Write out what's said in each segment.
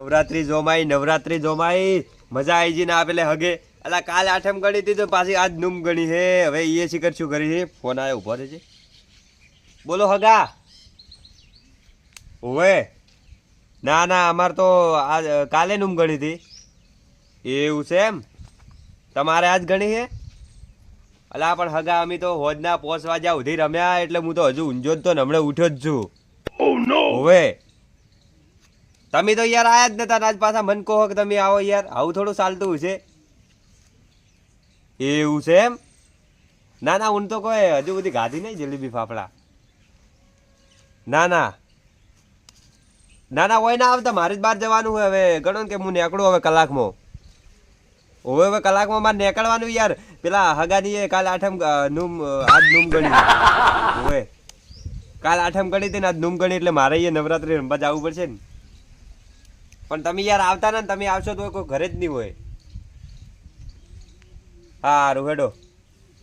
નવરાત્રી જોમાઈ નવરાત્રી જોમાઈ. મજા આવી જઈને પેલે હગે. એટલે કાલ આઠમ ગણી હતી તો પાછી આજ નુમ ગણી હે. હવે એ શિખર શું કરી છે ફોન આવ્યો ઊભો રહેજે. બોલો હગા. ઓવે ના ના અમારે તો આજ કાલે નુમ ગણી હતી એવું છે એમ? તમારે આજ ગણી છે અલા પણ હગા અમે તો હોજના પોસ વાગ્યા સુધી રમ્યા એટલે હું તો હજુ ઊંઝો જ તો હમણાં ઉઠ્યો જ છું. ઓવે તમે તો યાર આયા જ નતા આજ પાછા મન કહો કે તમે આવો યાર. આવું થોડું ચાલતું છે એવું છે એમ? ના ના, હું તો કોઈ હજુ બધી ગાધી નહીં જલેબી ફાફડા. ના ના. ના ના, હોય ના આવતા મારે જ બહાર જવાનું હોય હવે. ગણો કે હું નીકળું હવે કલાકમાં. હવે હવે કલાકમાં મારે નીકળવાનું યાર. પેલા હગાની કાલ આઠમ નુમ આજ નુમ ગણી. હવે કાલ આઠમ ગણી હતી ને આજ નુમ ગણી એટલે મારે એ નવરાત્રી રમવા જવું પડશે ને. પણ તમે યાર આવતા ને તમે આવશો તો કોઈ ઘરે જ નહીં હોય. હા હેડો.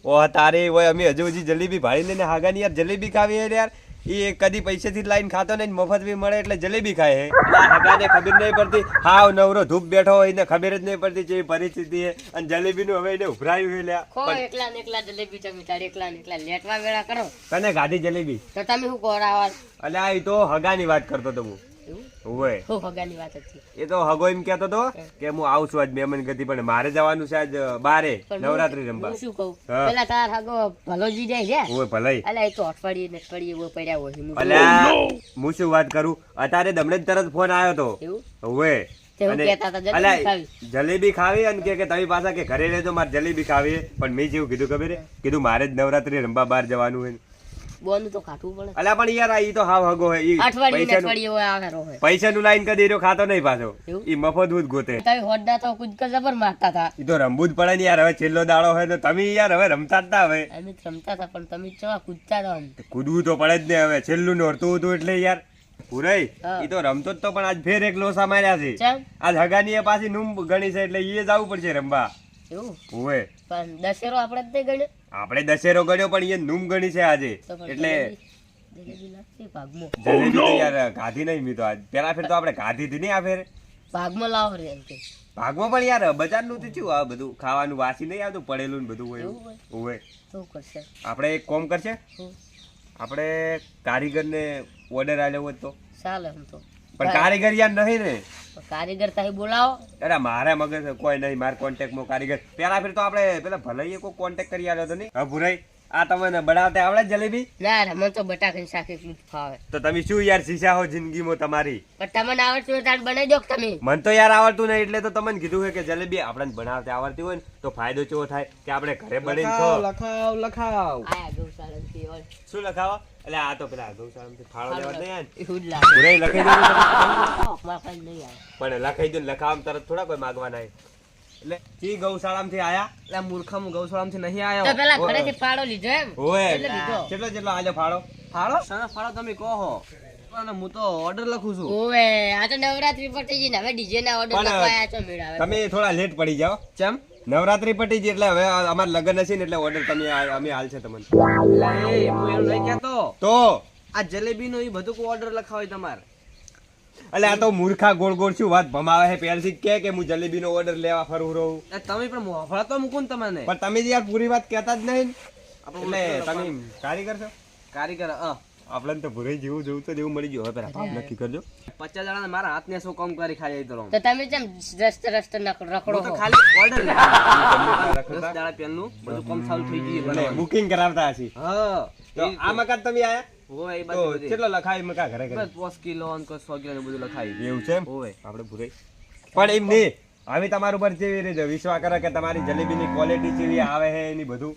ઓહ તારે હોય અમે હજુ હજી જલેબી ભાળી લઈને હાગાની યાર. જલેબી ખાવી યાર એ કદી પૈસેથી જ લાઈન ખાતો નહીં મફત બી મળે એટલે જલેબી ખાય હે. હાગાને ખબર નહીં પડતી. હાવ નવરો ધૂપ બેઠો હોય ને ખબર જ નહીં પડતી જે પરિસ્થિતિ હે. અને જલેબીનું હવે એને ઉભરાયું હે લ્યા. એકલા ને એકલા જલેબી તમે તાર એકલા ને એકલા. લેટવા વેળા કરો. કને ગાધી જલેબી. તો તમે શું કોરાવા એટલે આ તો હગાની વાત કરતો તો હું. એવું હોય હગાની વાત હતી. એ તો હગો એમ કહેતો તો કે હું આવું છું આજ મહેમાન ગતિ પણ મારે જવાનું છે આજ બારે. નવરાત્રી રમવા. શું કહું? પેલા તાર હગો ભલોજી જાય છે? ઓય ભલાઈ. અલા એ તો અઠવાડિયે ને અઠવાડિયે એવો પડ્યા હોય. હું હું શું વાત કરું? અત્યારે દમણે જ તરત ફોન આવ્યો તો. જલેબી ખાવી. અને કે કે તમે પાછા કે ઘરે રહેજો મારે જલેબી ખાવી પણ મેં જેવું કીધું ખબર કીધું મારે જ નવરાત્રી રમવા બહાર જવાનું હોય બોનું તો ખાટવું પડે. અલ્યા પણ યાર આ ઈ તો હાવ હગો હે ઈ અઠવાડિયે ને પૈસાનું અઠવાડિયે હોય આવેરો હોય. પૈસાનું લાઈન કદી એરો ખાતો નહીં પાછો. ઈ મફત જ ગોતે. તમે હોડના તો કુદકા જબર મારતા હતા. ઈ તો રમવું જ પડે ને યાર હવે છેલ્લો દાડો હોય તો તમે યાર હવે રમતા જ હવે અમે રમતા હતા પણ તમે ચવા કૂદતા હતા કૂદવું તો પડે જ ને હવે છેલ્લું નોરતું હતું એટલે યાર. પુરાઈ ઈ તો રમતો જ તો પણ આજ ફેર એક લોસા માર્યા છે. આજ હગાની પાછી નુમ ગણી છે એટલે ઈ જવું પડશે રમવા. એવું? પણ દશેરો આપણે જ નહીં ગણ્યો આપણે દશેરો ગણ્યો પણ એ núમ ગણી છે આજે. એટલે જલેબી- તો યાર ગાધી નહીં મી તો આજ. પેલા ફેર તો આપણે ગાધી હતી નહીં આ ફેર. ભાગમાં લાવો રે એમ કે. ભાગમાં પણ યાર બજારનું તો થયું આ બધું ખાવાનું વાસી નહીં આવતું પડેલું ને બધું હોય હોય? ઓવે. કરશે. આપણે એક કોમ કરશે? આપણે કારીગરને ઓર્ડર આલ્યો હોય તો? ચાલે એમ તો. પણ કારીગર યાર નહીં ને કારીગર તાહી બોલાવો. અરે મારે મગજ કોઈ નહીં મારા કોન્ટેક્ટમાં કારીગર. પેલા ફેર તો આપણે પેલા ભલાઈએ કોઈ કોન્ટેક્ટ કરી આવ્યો હતો નહીં? હા ભુરાઈ આ તમને બનાવતા આવડે જલેબી? ના મને તો બટાકાની શાક એટલું ફાવે. તો તમે શું યાર શીશા હો જિંદગીમાં તમારી? પણ તમને આવડતું હોય તાર બનાવી દો તમે? મને તો યાર આવડતું નહીં એટલે તો તમને કીધું છે કે જલેબી આપણને બનાવતા આવડતી હોય ને તો ફાયદો કેવો થાય? કે આપણે ઘરે બનાવી લખાવ લખાવ. લખાવ. શું લખાવો? એટલે આ તો પેલા ગૌશાળામાંથી ફાળો લેવા નહીં આવે એવું જ લાગે. ભુરાઈ લખાઈ દો પણ લખાઈ દો ને તરત થોડા કોઈ માગવાના હોય. એટલે જી ગૌશાળામાંથી આયા? એટલે મૂર્ખમ ગૌશાળામાંથી નહીં તો પેલા ઘરેથી પાડો લીધો એમ. ઓય. કેટલો કેટલો આજો ફાળો? ફાળો? સના ફાળો તમે કહો હું તો ઓર્ડર લખું છું. ઓવે આ તો નવરાત્રી પટી ગઈ ને હવે ડીજે ના ઓર્ડર લખવાયા છો મેળાવે. તમે થોડા લેટ પડી જાઓ. ચમ? નવરાત્રી પટી ગઈ એટલે હવે અમાર લગ્ન હશે ને એટલે ઓર્ડર તમે અમે હાલ છે તમને. હું એવું નહીં કહેતો. તો? આ જલેબી નો એ બધું ઓર્ડર લખાવે તમારે. એટલે આ તો મૂર્ખા ગોળ ગોળ શું વાત ભમાવે છે? પહેલથી જ કે કે હું જલેબીનો ઓર્ડર લેવા ફરું રહું. તમે પણ મોફળા તો મૂકું ને તમને. પણ તમે જે યાર પૂરી વાત કહેતા જ નહીં એટલે તમે કારીગર છો? કારીગર અ આપણને તો ભૂરે જેવું જેવું તો જેવું મળી ગયું. હવે પેલા ભાવ નક્કી કરજો. પચાસ જણા મારા હાથને શું કામ કરી ખાઈ તો તો તમે જેમ રસ્તે રસ્તે રખડો તો ખાલી ઓર્ડર દસ? દાડા પહેલનું બધું કામ ચાલુ થઈ ગયું એટલે બુકિંગ કરાવતા હશે. હા તો આ મકાન તમે આયા? હોય એ તો કેટલો લખાય મકા ઘરે ઘરે? બસ કિલો અને કોઈ કિલો બધું લખાવી એવું છે હોય આપણે ભૂરાઈ પણ એમ નહીં. હવે તમારું ઉપર જેવી રીતે વિશ્વાસ કરે કે તમારી જલેબીની ક્વોલિટી જેવી આવે છે એની બધું.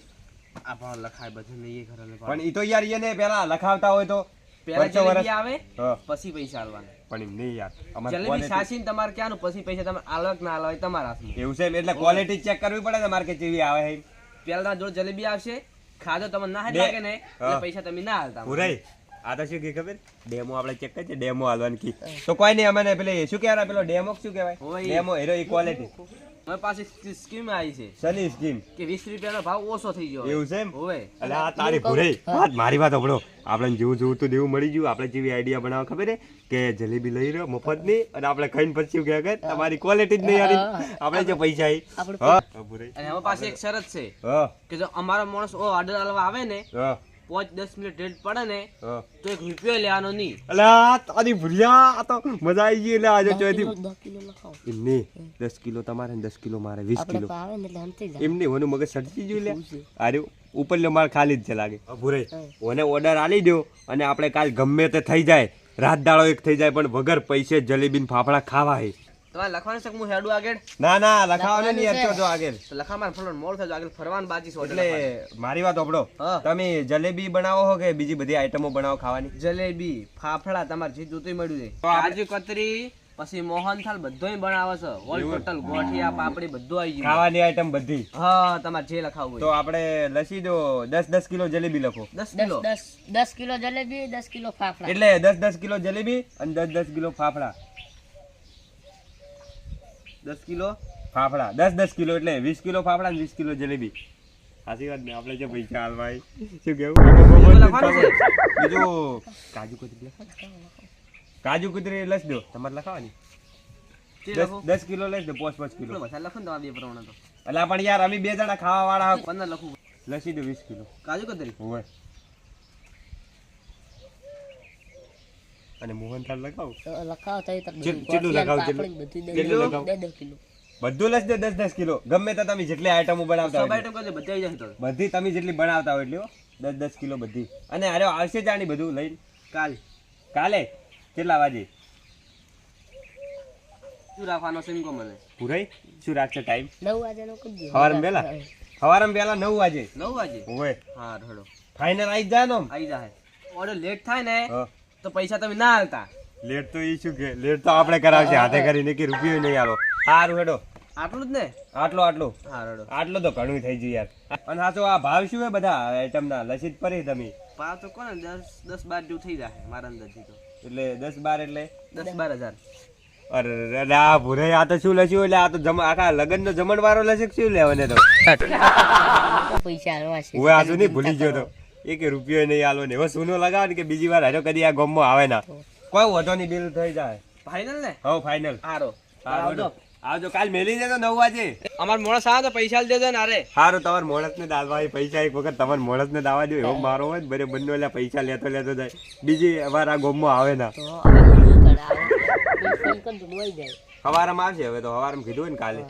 આ લખાય બધું નહીં ઘરે પણ ઈ તો યાર એને પેલા લખાવતા હોય તો પહેલા જલેબી આવે પછી પૈસા આલવાના. પણ એમ નહીં યાર અમારે જલેબી સાચીને તમારે ક્યાંનું પછી પૈસા તમે આલવા કે ના આલવા તમારા હાથમાં. એવું છે એટલે ક્વોલિટી ચેક કરવી પડે ને મારે કે જેવી આવે છે પહેલા જોડે જલેબી આવશે ખાધો તમને ના લાગે ને પૈસા તમે ના હાલતા આ તો શું કે ખબર? ડેમો આપણે ચેક કરીએ ડેમો હાલવાની કી. તો કોઈ નહીં અમને પેલે શું કહેવાય પેલો ડેમો શું કહેવાય. ડેમો હીરો ક્વોલિટી મારી પાસે સ્કીમ આવી છે. સની સ્કીમ કે 20 રૂપિયાનો ભાવ ઓછો થઈ ગયો એવું છે એમ? હોય એટલે આ તારી ભૂરે. વાત મારી વાત હંભળો આપણે જેવું જોવું તો દેવું મળી ગયું. આપણે જેવી આઈડિયા બનાવવા ખબર છે? કે જલેબી લઈ રહ્યો મફતની અને આપણે ખાઈને પછી શું કે તમારી ક્વોલિટી જ નહીં આવી. આપણે જે પૈસા આવી હા. ભૂરે અને અમારી પાસે એક શરત છે. કે જો અમારો માણસ ઓર્ડર આલવા આવે ને પાંચ દસ મિનિટ લેટ પડે ને તો એક રૂપિયો લેવાનો નહીં. અલે આ તારી ભૂરિયા આ તો મજા આવી ગઈ એટલે આજે ચોથી. દસ કિલો એમને દસ કિલો તમારે દસ કિલો મારે વીસ કિલો. એટલે એમને હોનું મગજ સડતી જોઈ લે. અરે ઉપર લ્યો માર ખાલી જ છે લાગે. ભૂરે. ઓને ઓર્ડર આલી દો અને આપણે કાલ ગમે તે થઈ જાય. રાત દાડો એક થઈ જાય પણ વગર પૈસે જલેબી ફાફડા ખાવા હે. તમારે લખવાનું છે કે હું હેડું આગળ? ના ના લખાવાનો નહીં યાર જો આગળ. તો લખા માર ફળો મોળ થજો આગળ ફરવાન બાજી છો એટલે મારી વાત સાંભળો. તમે જલેબી બનાવો હો કે બીજી બધી આઈટમો બનાવો ખાવાની? જલેબી ફાફડા તમારે જે જોતું મળ્યું છે કાજુ કતરી પછી મોહનથાલ બધોય બનાવે છે. ઓલ ટોટલ ગોઠિયા પાપડી બધું આવી ગયું. ખાવાની આઈટમ બધી. હા તમારે જે લખાવું તો હોય આપણે લસી દો દસ દસ કિલો જલેબી લખો. દસ કિલો? દસ દસ કિલો જલેબી દસ કિલો ફાફડા. એટલે દસ દસ કિલો જલેબી અને દસ દસ કિલો ફાફડા. દસ કિલો ફાફડા. દસ દસ કિલો એટલે વીસ કિલો ફાફડા વીસ કિલો જલેબી. સાચી વાત ને આપણે જે પૈસા ભાઈ શું કેવું? બીજું? કાજુ કતરી. કાજુ કતરી લસ દો. તમારે લખાવાની? દસ કિલો લઈ દો પાંચ પાંચ કિલો. કેટલો લખો ને બે પ્રમાણે તો. એટલે પણ યાર અમે બે જણા ખાવા વાળા પંદર લખું. લસી દો વીસ કિલો. કાજુ કતરી હોય. અને મોહનથાળ લખાવો તો લખાવો તો કેટલું લખાવું? દસ દસ કિલો. બધું લસ દે દસ દસ કિલો. ગમે તે તમે જેટલી આઈટમો બનાવતા હોય બધી આવી જાય બધી તમે જેટલી બનાવતા હોય એટલી હો. દસ દસ કિલો બધી. અને અરે આવશે જાણી બધું લઈને. કાલ. કાલે? કેટલા વાગે? શું રાખવાનો છે એમ મને? પૂરાઈ? શું રાખશે ટાઈમ નવ વાગે નો કરજો સવારમાં વહેલા સવારમાં વહેલા નવ વાગે? નવ વાગે? હોય હા હેડો ફાઇનલ આવી જાય ને. આવી જાય ઓર્ડર લેટ થાય ને. હા. તો પૈસા તમે ના હાલતા લેટ તો ઈ શું કે લેટ તો આપણે કરાવશે હાથે કરીને કે રૂપિયો નહીં આલો. સારું હેડો. આટલું જ ને? આટલો આટલો. આટલો તો ઘણું થઈ ગયું યાર. અને સાચો આ ભાવ શું હે બધા આઈટમના લસિત પરી તમે? ભાવ તો કોને દસ દસ બાર જેવું થઈ જાય મારા અંદાજથી તો. એટલે દસ બાર એટલે? દસ બાર હજાર. અરે અરે આ ભૂરે આ તો શું લસ્યું? એટલે આ તો જમ આખા લગન નો જમણવારો લસે શું લેવાને તો? પૈસા હું આ નહીં ભૂલી ગયો તો. એક રૂપિયો નહીં આલો ને. હવે સોનો લગાવ ને કે બીજી વાર હારો કદી આ ગોમમાં આવે ના. કોઈ વધો ની બિલ થઈ જાય. ફાઇનલ ને? હવ ફાઇનલ હારો. આવજો. આવજો કાલ મેલી દેજો નવ વાજે અમાર મોણસ આવે તો પૈસા દેજો ને અરે સારું તમારે મોણસ ને દાવા પૈસા એક વખત તમારે મોણસ ને દાવા દો એવો મારો હોય બરે બંને એટલે પૈસા લેતો લેતો જાય. બીજી વાર આ ગોમમાં આવે ના. હવારમાં આવશે હવે તો હવારમાં કીધું હોય ને કાલે.